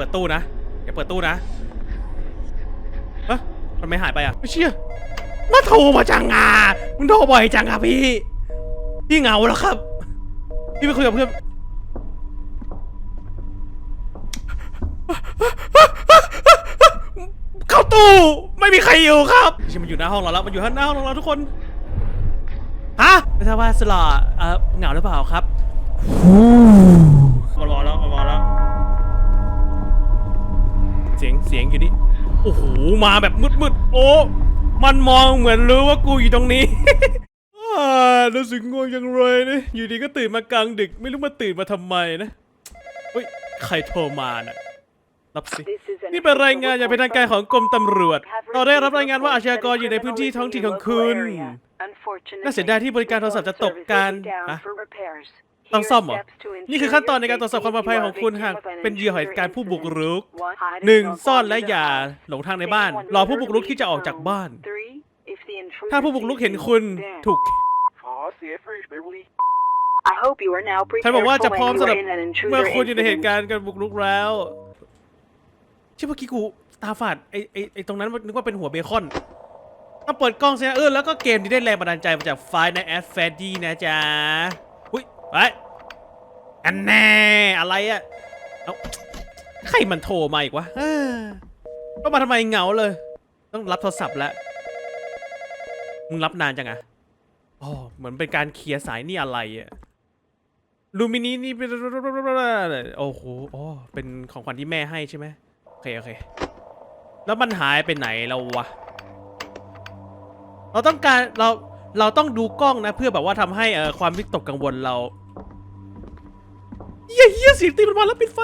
เปิดตู้นะ อย่าเปิดตู้นะเอ๊ะมันไม่หายไปอะไม่เชื่อมาโทรมาจังอะมึงโทรบ่อยจังอะพี่ พี่เหงาแล้วครับ พี่ไปคุยกับเพื่อนเข้าตู้ ไม่มีใครอยู่ครับใช่มันอยู่หน้าห้องเราแล้ว มันอยู่หน้าห้องเราทุกคน ฮะ ไม่ทราบว่าสลอเอ่อเหงาหรือเปล่าครับมารอแล้วมารอแล้ว เสียงเสียงอยู่นี่โอ้โหมาแบบมืดๆโอ้มันมองเหมือนรู้ว่ากูอยู่ตรงนี้อ่ารู้สึกง่วงจังเลยนะอยู่ดีก็ตื่นมากลางดึก ไม่รู้มาตื่นมาทำไมนะเฮ้ยใครโทรมาน่ะรับสิ นี่เป็นรายงานอย่างเป็นทางการของกรมตำรวจ เราได้รับรายงานว่าอาชญากรอยู่ในพื้นที่ท้องถิ่นของคุณ น่าเสียดายที่บริการโทรศัพท์จะตกการฮะ ต้องซ่อมเหรอ นี่คือขั้นตอนในการตรวจสอบความปลอดภัยของคุณหากเป็นเหยื่อเหตุการณ์ผู้บุกรุกหนึ่งซ่อนและอย่าหลงทางในบ้าน รอผู้บุกรุกที่จะออกจากบ้าน ถ้าผู้บุกรุกเห็นคุณถูก ฉันบอกว่าจะพร้อมสำหรับเมื่อคุณอยู่ในเหตุการณ์การบุกรุกแล้วใช่เมื่อกี้กูตาฝาดไอไอไอตรงนั้นนึกว่าเป็นหัวเบคอนต้องเปิดกล้องสินะเออแล้วก็เกมนี้ได้แรงบันดาลใจมาจากไฟล์ในแอดแฟดดี้นะจ๊ะ อุ้ยไปอันแน่อะไรอะเอาใครมันโทรมาอีกวะเออก็มาทำไมเหงาเลย ต้องรับโทรศัพท์แล้วมึงรับนานจังอะอ๋อเหมือนเป็นการเคลียร์สายนี่อะไรอะลูมินีนี่เป็นโอ้โหอ๋อเป็นของขวัญที่แม่ให้ใช่ไหมโอเคโอเค แล้วมันหายไปไหนแล้ววะ เราต้องการเราเราต้องดูกล้องนะ เพื่อแบบว่าทำให้เอ่อความวิตกกังวลเรา เฮียเฮียเสียงตีมันมาแล้วปิดไฟ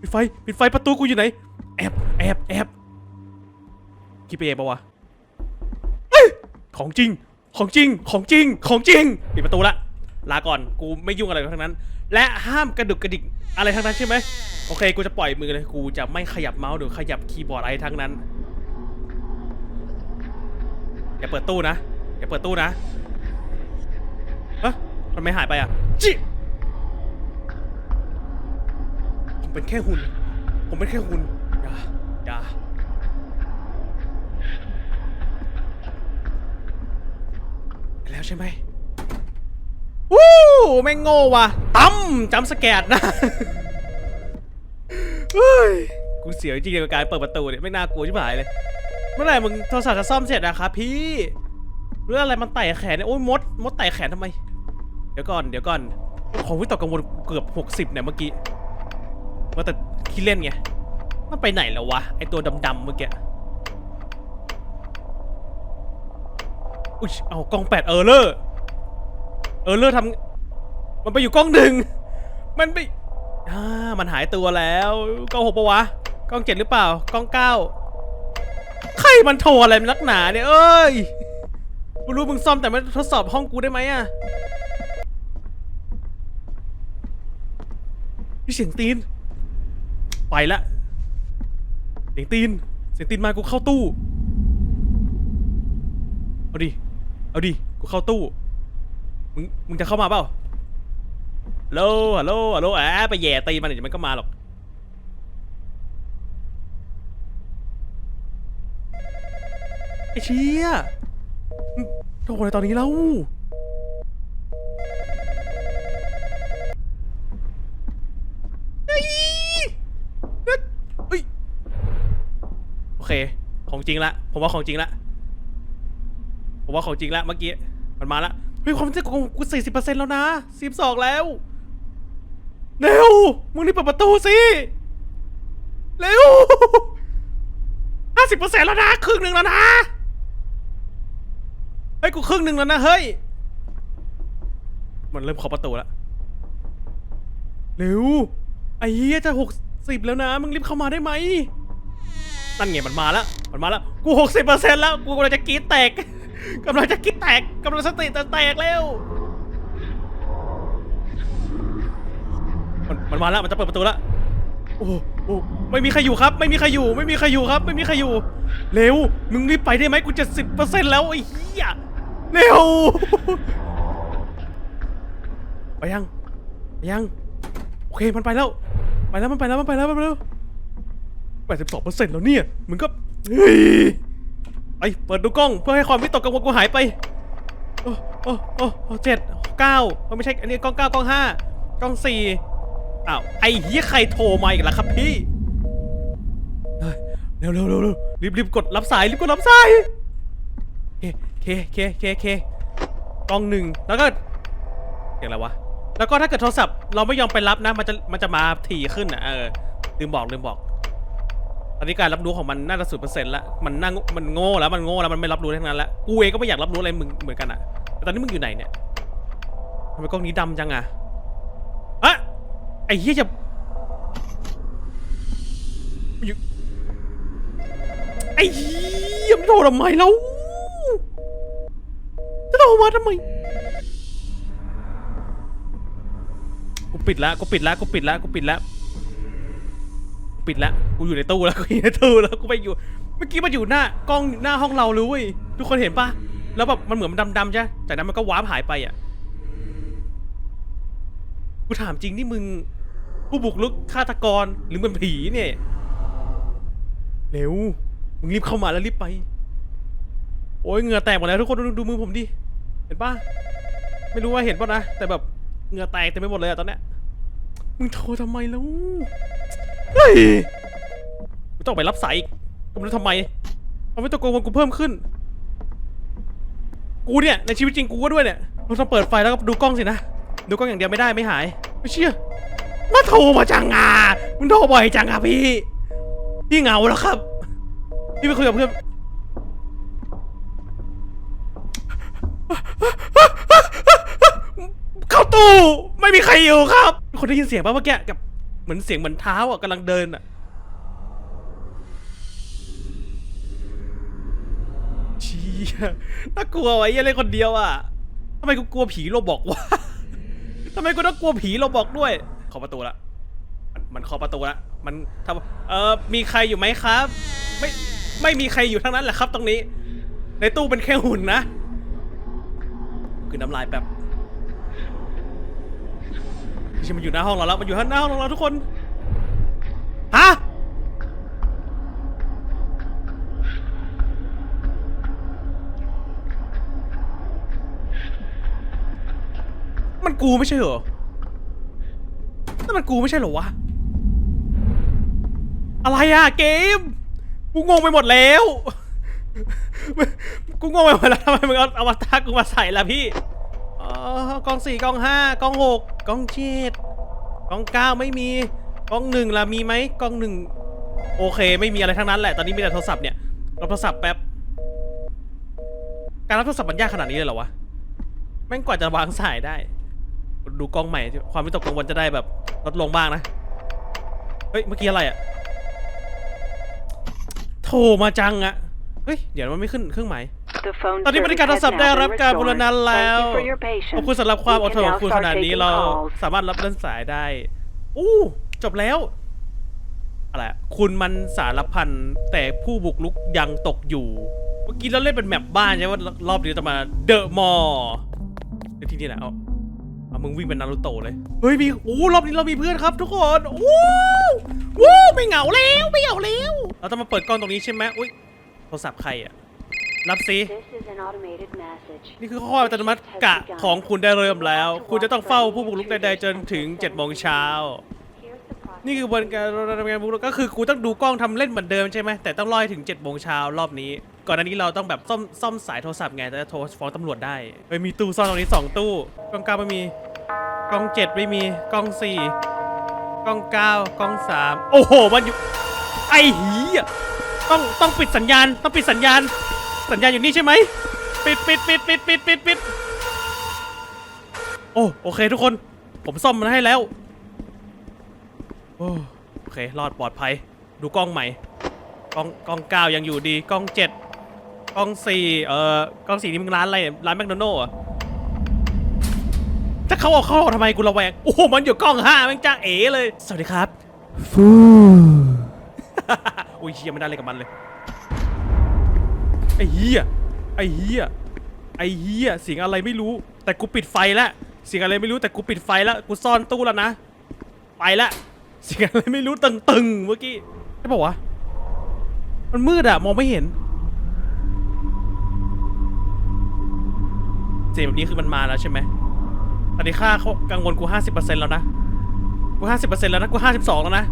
ปิดไฟ ปิดไฟประตูกูอยู่ไหน แอบแอบแอบคิดไปเองปะวะของจริง ของจริง ของจริง ของจริง ปิดประตูละ ลาก่อน กูไม่ยุ่งอะไรทั้งนั้น และห้ามกระดุกกระดิกอะไรทั้งนั้นใช่ไหม โอเค กูจะปล่อยมือเลย กูจะไม่ขยับเมาส์หรือขยับคีย์บอร์ดอะไรทั้งนั้น อย่าเปิดตู้นะ อย่าเปิดตู้นะเอ๊ะมันไม่หายไปอะจิ เป็นแค่หุ่น ผมเป็นแค่หุ่นอย่าอย่าไปแล้วใช่ไหมวู้แม่งโง่ว่ะตั้มจำสแกดนะเฮ้ยกูเสียวจริงๆกับการเปิดประตูเนี่ยไม่น่ากลัวชิบหายเลย เมื่อไหร่มึงโทรศัพท์จะซ่อมเสร็จนะครับพี่เรื่องอะไรมันไต่แขนเนี่ยโอ้ยมดมดไต่แขนทำไม เดี๋ยวก่อนเดี๋ยวก่อนของวิตกกังวลเกือบ 60เนี่ยเมื่อกี้ ว่าแต่คิดเล่นไง มันไปไหนแล้ววะ ไอตัวดำๆเมื่อกี้ อุ้ยเอากล้องแปดเออร์เลอร์ เออร์เลอร์ทำมันไปอยู่กล้องหนึ่ง มันไปอ่ามันหายตัวแล้วกล้องหกปะวะกล้องเจ็ดหรือเปล่ากล้องเก้าใครมันโทรอะไรมันนักหนาเนี่ยเอ้ยกูรู้มึงซ่อมแต่ไม่ทดสอบห้องกูได้ไหมอะพี่เสียงตีน ไปละเสียงตีนเสียงตีนมากูเข้าตู้ เอาดิ เอาดิ กูเข้าตู้ มึง มึงจะเข้ามาเปล่าฮัลโหลฮัลโหลฮัลโหลแอบไปแย่ตีมันเดี๋ยวมันก็มาหรอก ไอ้เชี่ยโทรอะไรตอนนี้เล่าเฮ้ยเฮ้ยโอ เค ของจริงละ ผมว่าของจริงละ ผมว่าของจริงละเมื่อกี้ มันมาละ เฮ้ยความจริงของกูสี่สิบเปอร์เซ็นต์แล้วนะสิบสองแล้ว เร็ว มึงนี่เปิดประตูสิ เร็วห้าสิบเปอร์เซ็นต์แล้วนะครึ่งหนึ่งแล้วนะ เฮ้ยกูครึ่งหนึ่งแล้วนะเฮ้ย มันเริ่มเคาะประตูแล้วเร็ว ไอ้เหี้ยจะหกสิบแล้วนะ มึงรีบเข้ามาได้ไหม นั่นไงมันมาแล้ว มันมาแล้ว กูหกสิบเปอร์เซ็นต์แล้ว กูกำลังจะกรีดแตกกำลังจะกรีดแตกกำลังสติจะแตกแล้วมันมันมาแล้ว มันจะเปิดประตูแล้ว โอ้โหโอ้ไม่มีใครอยู่ครับ ไม่มีใครอยู่ ไม่มีใครอยู่ครับ ไม่มีใครอยู่ เร็ว มึงรีบไปได้ไหมกูเจ็ดสิบเปอร์เซ็นต์แล้วไอ้เหี้ย เร็ว ไปยัง ไปยัง โอเค มันไปแล้ว ไปแล้ว มันไปแล้ว มันไปแล้ว มันไปแล้ว แปดสิบสองเปอร์เซ็นต์แล้วเนี่ย มึงก็เฮ้ยไปเปิดดูกล้องเพื่อให้ความวิตกกังวลกูหายไป โอ้โอ้โอ้โอ้เจ็ดเก้าไม่ใช่ อันนี้กล้องเก้ากล้องห้ากล้องสี่อ้าว ไอ้เหี้ยใครโทรมาอีกล่ะครับพี่ เร็วเร็วเร็วเร็วรีบรีบกดรับสายรีบกดรับสาย เคเคเคเคเคกล้องหนึ่งแล้วก็เสียงไรวะ แล้วก็ถ้าเกิดโทรศัพท์เราไม่ยอมไปรับนะ มันจะมันจะมาถี่ขึ้นอะเออลืมบอกลืมบอก ตอนนี้การรับรู้ของมันน่าจะสุดเปอร์เซ็นต์ละมันนั่งมันโง่แล้วมันโง่แล้วมันไม่รับรู้ทั้งนั้นละกูเองก็ไม่อยากรับรู้อะไรมึงเหมือนกันอะแต่ตอนนี้มึงอยู่ไหนเนี่ยทำไมกล้องนี้ดำจังอะอะไอ้เหี้ยจะอยู่ไอ้เหี้ยมันโทรทำไมแล้วจะโทรมาทำไมกูปิดแล้วกูปิดแล้วกูปิดแล้วกูปิดแล้ว ปิดแล้วกูอยู่ในตู้แล้วกูอยู่ในตู้แล้วกูไปอยู่ เมื่อกี้มันอยู่หน้ากล้องหน้าห้องเราเลยเว้ยทุกคนเห็นปะแล้วแบบมันเหมือนมันดำๆใช่จากนั้นมันก็วาร์ปหายไปอะกูถามจริงนี่มึงผู้บุกรุกฆาตกรหรือมันผีเนี่ยเร็วมึงรีบเข้ามาแล้วรีบไป โอ้ยเหงื่อแตกหมดแล้วทุกคนดูดูมือผมดิเห็นปะไม่รู้ว่าเห็นปะนะแต่แบบเหงื่อแตกเต็มไปหมดเลยอะตอนเนี้ยมึงโทรทำไมแล้ว เฮ้ยไม่ต้องไปรับสายอีกก็ไม่รู้ทำไมเอาไม่ตะโกนกูเพิ่มขึ้น กูเนี่ยในชีวิตจริงกูก็ด้วยเนี่ยเราต้องเปิดไฟแล้วก็ดูกล้องสินะ ดูกล้องอย่างเดียวไม่ได้ไม่หาย ไม่เชื่อมาโทรมาจังอะมึงโทรบ่อยจังอะพี่ พี่เหงาแล้วครับ พี่ไปคุยกับเพื่อนเข้าตู้ ไม่มีใครอยู่ครับ คนได้ยินเสียงป่ะเมื่อกี้กับ เหมือนเสียงเหมือนเท้าอะกำลังเดินอะเชี่ยน่ากลัวไว้ยังเล่นคนเดียวอะทำไมกูกลัวผีโราบอกวะทำไมกูต้องกลัวผีโราบอกด้วยเคาประตูละมันมันเคาะประตูละ มันทำเออมีใครอยู่ไหมครับ ไม่ ไม่มีใครอยู่ทั้งนั้นแหละครับ ตรงนี้ ในตู้เป็นแค่หุ่นนะ คือน้ำลายแบบ ช่มันอยู่หน้าห้องเราแล้วมันอยู่หน้าห้องเราทุกคนฮะมันกูไม่ใช่เหรอนั่นมันกูไม่ใช่เหรอวะ อะไรอะเกม กูงงไปหมดแล้ว กูงงไปหมดแล้วทำไมมึงเอาอวตารกูมาใส่ล่ะพี่ อ๋อกล้องสี่กล้องห้ากล้องหก กล้องเจ็ดกล้องเก้าไม่มีกล้องหนึ่งล่ะมีไหมกล้องหนึ่งโอเค ไม่มีอะไรทั้งนั้นแหละตอนนี้มีแต่โทรศัพท์เนี่ยรับโทรศัพท์แป๊บการรับโทรศัพท์มันยากขนาดนี้เลยเหรอวะแม่งกว่าจะวางสายได้ ดูกล้องใหม่ความวิตกกังวลจะได้แบบลดลงบ้างนะเฮ้ยเมื่อกี้อะไรอะโทรมาจังอะเฮ้ยเดี๋ยวมันไม่ขึ้นเครื่องหมาย ตอนนี้บริการโทรศัพท์ได้รับการบูรณะแล้วขอบคุณสำหรับความอดทนของคุณขนาดนี้เราสามารถรับเล่นสายได้ อู้จบแล้วอะไรอะคุณมันสารพันแต่ผู้บุกลุกยังตกอยู่ เมื่อกี้เราเล่นเป็นแมปบ้านใช่ไหมว่ารอบนี้จะมาเดอะมอลในที่นี่แหละเอาเอามึงวิ่งเป็นนารูโตะเลย เฮ้ยมีโอ้รอบนี้เรามีเพื่อนครับ ทุกคนโอ้วู้ไม่เหงาแล้วไม่เหงาแล้ว เราต้องมาเปิดกล้องตรงนี้ใช่ไหมอุ้ยโทรศัพท์ใครอะ รับซินี่คือข้ออัตโนมัติกะของคุณได้เริ่มแล้ว คุณจะต้องเฝ้าผู้บุกรุกใดๆจนถึง7จ็ดโมงเช้า นี่คือบนการทำงานบุกรุกก็คือกูต้องดูกล้องทำเล่นเหมือนเดิมใช่ไหมแต่ต้องรอให้ถึง7จ็ดโมงเช้ารอบนี้ ก่อนหน้านี้เราต้องแบบซ่อมซ่อมสายโทรศัพท์ไงจะโทรฟ้องตำรวจได้เฮ้ยมีตู้ซ่อนตรงนี้สองตู้กล้องเก้าไม่มีกล้องเจ็ดไม่มีกล้องสี่กล้องเก้ากล้องสามโอ้โหมันอยู่ไอ้เหี้ยต้องต้องปิดสัญญาณต้องปิดสัญญาณ สัญญาณอยู่นี่ใช่ไหมปิดปิดปิดปิดปิดปิดปิดโอ้โอเคทุกคน ผมซ่อมมันให้แล้วโอ้โอเครอดปลอดภัย ดูกล้องใหม่กล้องกล้องเก้ายังอยู่ดีกล้องเจ็ดกล้องสี่เอ่อกล้องสี่นี่มึงร้านอะไรร้านแมคโดนัลล์อะถ้าเขาเอาเข้าทำไมกูระแวงโอ้โหมันอยู่กล้องห้าแม่งจ้าเอ๋เลย สวัสดีครับ ฟูอุ้ยเฮียไม่ได้เลยกับมันเลย ไอ้เหี้ยไอ้เหี้ยไอ้เหี้ยเสียงอะไรไม่รู้ แต่กูปิดไฟแล้วเสียงอะไรไม่รู้แต่กูปิดไฟแล้วกูซ่อนตู้แล้วนะไปละเสียงอะไรไม่รู้ตึงๆเมื่อกี้ใช่ปะวะมันมืดอะมองไม่เห็น เสียงแบบนี้คือมันมาแล้วใช่ไหมตอนนี้ค่าเขากังวลกูห้าสิบเปอร์เซ็นต์แล้วนะกูห้าสิบเปอร์เซ็นต์แล้วนะกูห้าสิบสองแล้วนะ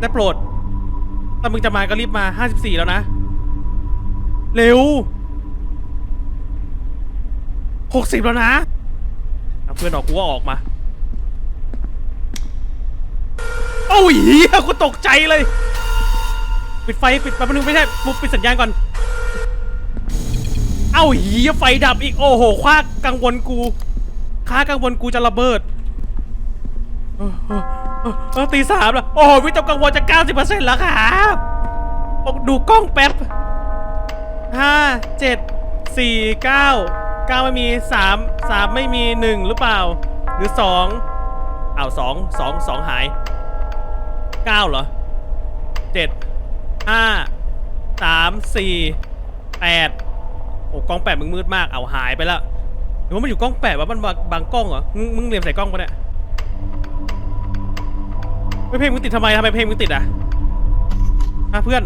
ได้โปรดถ้ามึงจะมาก็รีบมาห้าสิบสี่แล้วนะ เร็วหกสิบแล้วนะเอาเพื่อนออกกูก็ออกมาโอ้ยเฮียกูตกใจเลย ปิดไฟปิดแป๊บนึงไม่ใช่ปุ๊บปิดสัญญาณก่อน เอ้าเฮียไฟดับอีกโอ้โหคว้ากังวลกูค้ากังวลกูจะระเบิดตีสามแล้วโอ้โหวิตกกังวลจะเก้าสิบเปอร์เซ็นต์แล้วครับดูกล้องแป๊บ ห้าเจ็ดสี่เก้าเก้าไม่มีสามสามไม่มีหนึ่งหรือเปล่า หรือสองอ้าวสองสองสองหายเก้าเหรอเจ็ดห้าสามสี่แปดโอ้กล้องแปดมึงมืดมากเอาหายไปแล้วหรือว่ามันอยู่กล้องแปดวะมันบางบางกล้องเหรอมึงมึงเรียมใส่กล้องปะเนี่ยไม่เพลงมึงติดทำไมทำไมเพลงมึงติดอะฮะเพื่อน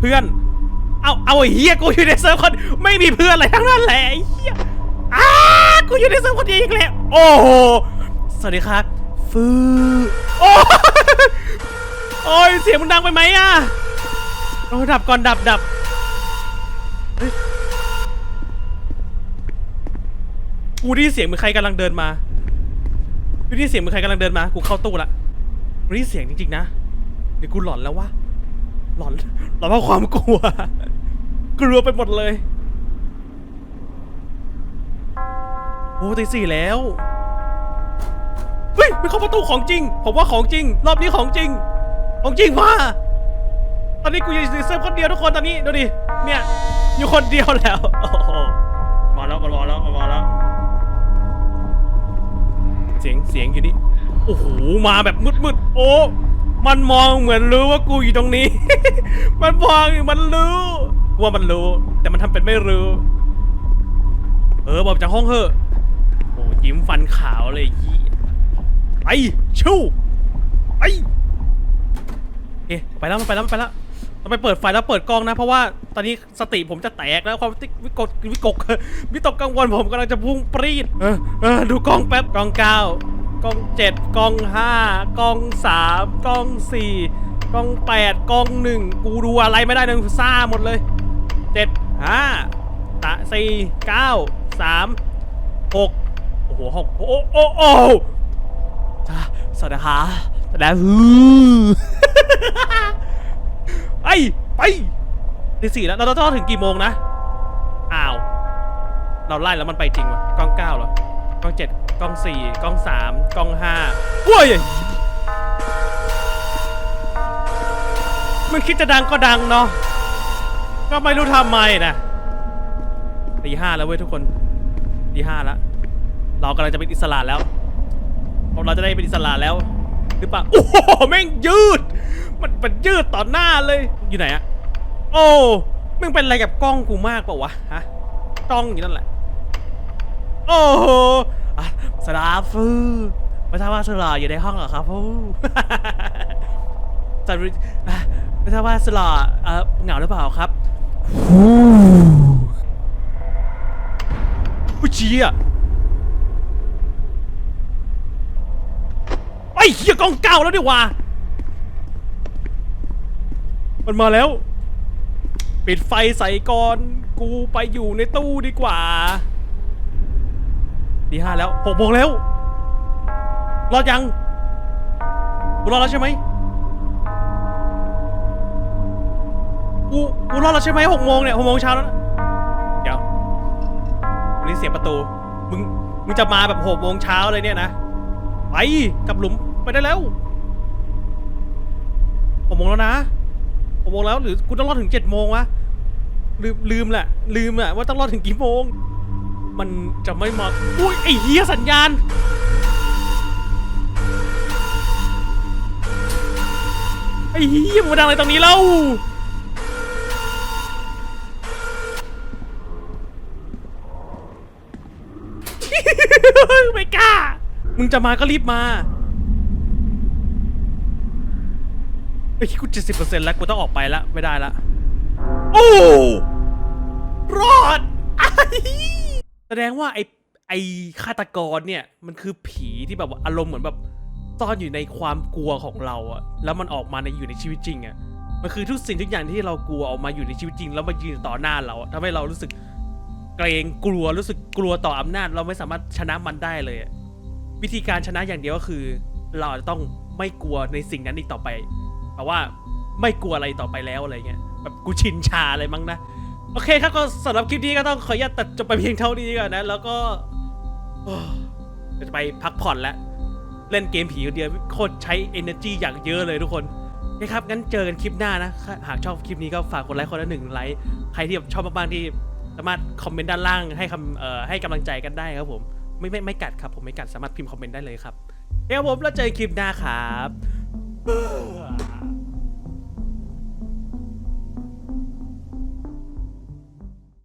เพื่อน เอาเอาไอ้เฮียกูอยู่ในเซิร์ฟคนไม่มีเพื่อนอะไรทั้งนั้นแหละไอ้เฮียอ้ากูอยู่ในเซิร์ฟคนเดียวอีกแล้วโอ้โหสวัสดีครับฟื้อโอ้โอ้ยเสียงมันดังไปไหมอะโอ้ดับก่อนดับดับกูได้ยินเสียงเหมือนใครกำลังเดินมากูได้ยินเสียงเหมือนใครกำลังเดินมา กูเข้าตู้ละกูได้ยินเสียงจริงๆนะเดี๋ยวกูหลอนแล้ววะ หลอนหลอนเพราะความกลัว กลัวไปหมดเลยโอ้ตีสี่แล้วเฮ้ยไม่เข้าประตูของจริง ผมว่าของจริง รอบนี้ของจริง ของจริงว่าตอนนี้กูอยู่ในเซิร์ฟคนเดียวทุกคนตอนนี้ดูดิเนี่ยอยู่คนเดียวแล้วโอ้โหมาแล้วมาแล้วมาแล้วเสียงเสียงอยู่นี่โอ้โหมาแบบมืดๆโอ้ มันมองเหมือนรู้ว่ากูอยู่ตรงนี้ มันมองมันรู้ว่ามันรู้ แต่มันทำเป็นไม่รู้ เออบอกจากห้องเถอะโอ้ยิ้มฟันขาวเลยยี่ไปชู่ไปเอ๊ะไปแล้วมันไปแล้วมันไปแล้วต้องไปเปิดไฟแล้วเปิดกล้องนะ เพราะว่าตอนนี้สติผมจะแตกแล้วความวิวิกดวิกกวิตกกังวลผมกำลังจะพุ่งปรีดเออเออดูกล้องแป๊บกล้องเก้า กล้องเจ็ดกล้องห้ากล้องสามกล้องสี่กล้องแปดกล้องหนึ่งกูดูอะไรไม่ได้เลยซ่าหมดเลยเจ็ดห้าตะสี่เก้าสามหกโอ้โหหกโอ้โอ้โอ้สวัสดีค่ะสวัสดีฮือไอไปตีสี่แล้วเราต้องถึงกี่โมงนะอ้าวเราไล่แล้วมันไปจริงวะกล้องเก้าเหรอกล้องเจ็ด กล้องสี่กล้องสามกล้องห้าโว้ยมันคิดจะดังก็ดังเนาะก็ไม่รู้ทำไมนะตีห้าแล้วเว้ยทุกคนตีห้าแล้วเรากำลังจะเป็นอิสระแล้วเราจะได้เป็นอิสระแล้วหรือเปล่าโอ้โหแม่งยืด มันมันยืดต่อหน้าเลยอยู่ไหนอะโอ้มึงเป็นอะไรกับกล้องกูมากเปล่าวะฮะกล้องอยู่นั่นแหละ โอ้โหอะสลาฟูไม่ทราบว่าสลาอยู่ในห้องเหรอครับฟูสวัดไม่ทราบว่าสลาเอ่อเหงาหรือเปล่าครับฟูผู้ชี้อะไอ้เหี้ยกล้องเก่าแล้วดิว่า มันมาแล้ว ปิดไฟใส่ก่อน กูไปอยู่ในตู้ดีกว่า ดีห้าแล้วหกโมงแล้วรอดยังกูรอดแล้วใช่ไหมกูกูรอดแล้วใช่ไหมหกโมงเนี่ยหกโมงเช้าแล้วเดี๋ยววันนี้เสียงประตูมึงมึงจะมาแบบหกโมงเช้าเลยเนี่ยนะไปกับหลุมไปได้แล้วหกโมงแล้วนะหกโมงแล้วหรือกูต้องรอดถึงเจ็ดโมงวะลืมลืมแหละลืมแหละว่าต้องรอดถึงกี่โมง มันจะไม่มาอุ้ยไอ้เหี้ยสัญญาณ ไอ้เหี้ยมันมาดังอะไรตรงนี้เล่าไม่กล้า มึงจะมาก็รีบมาไอ้ยกูเจ็ดสิบเปอร์เซ็นต์แล้วกูต้องออกไปละไม่ได้ละ โอ้ รอดไอ้ แสดงว่าไอ้ไอ้ฆาตกรเนี่ยมันคือผีที่แบบว่าอารมณ์เหมือนแบบซ่อนอยู่ในความกลัวของเราอะแล้วมันออกมาในอยู่ในชีวิตจริงอะมันคือทุกสิ่งทุกอย่างที่เรากลัวออกมาอยู่ในชีวิตจริง แล้วมายืนต่อหน้าเราอะทำให้เรารู้สึกเกรงกลัวรู้สึกกลัวต่ออำนาจ เราไม่สามารถชนะมันได้เลยอะวิธีการชนะอย่างเดียวก็คือ เราอาจจะต้องไม่กลัวในสิ่งนั้นอีกต่อไปแต่ว่าไม่กลัวอะไรต่อไปแล้วอะไรเงี้ยแบบกูชินชาอะไรมั้งนะ โอเคครับก็สำหรับคลิปนี้ก็ต้องขออนุญาตตัดจบไปเพียงเท่านี้ก่อนนะ แล้วก็เดี๋ยวจะไปพักผ่อนแล้ว เล่นเกมผีคนเดียวโคตรใช้ energy อย่างเยอะเลยทุกคนโอเครับงั้นเจอกันคลิปหน้านะ หากชอบคลิปนี้ก็ฝากกดไลค์คนละหนึ่งไลค์ใครที่แบบชอบมากๆที่สามารถคอมเมนต์ด้านล่างให้คำเอ่อให้กำลังใจกันได้ครับผมไม่ไม่ไม่กัดครับผมไม่กัดสามารถพิมพ์คอมเมนต์ได้เลยครับเดี๋ยวผมแล้วเจอกันคลิปหน้าครับ